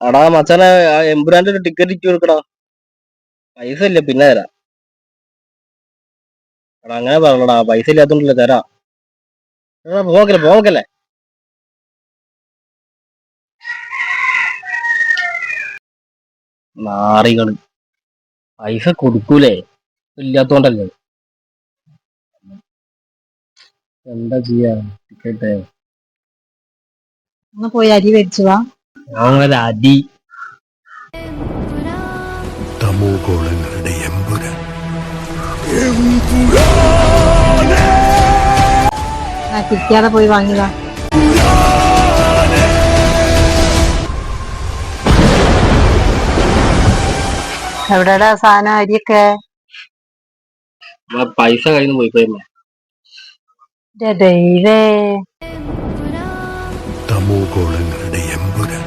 എടാ മച്ചാനെ ആ ഒരു ടിക്കറ്റ് ഇട്ട് കൊടുക്കടാ. പൈസ ഇല്ല പിന്നെ തരാം. എടാ അങ്ങനെ പറഞ്ഞടാ പൈസ ഇല്ലാത്തോണ്ടല്ലേ തരാം. എടാ പോക്കല്ലേ പോക്കല്ലേ നാറികൾ. പൈസ കൊടുക്കൂലേ? ഇല്ലാത്തോണ്ടല്ലേ? എന്താ ചെയ്യാ? ടിക്കറ്റ് ഒന്ന് പോയി അരി മേടിച്ചു ഞങ്ങളൊരു അടി. തമോഗോളങ്ങളുടെ എമ്പുരാൻ. കിട്ടിയാതെ പോയി വാങ്ങിയതാ. എവിടെടാ സാധനം അരിയൊക്കെ? പൈസ കയ്യിൽ പോയി പോയമ്മേ ദൈവേ. തമോഗോളങ്ങളുടെ എമ്പുരാൻ.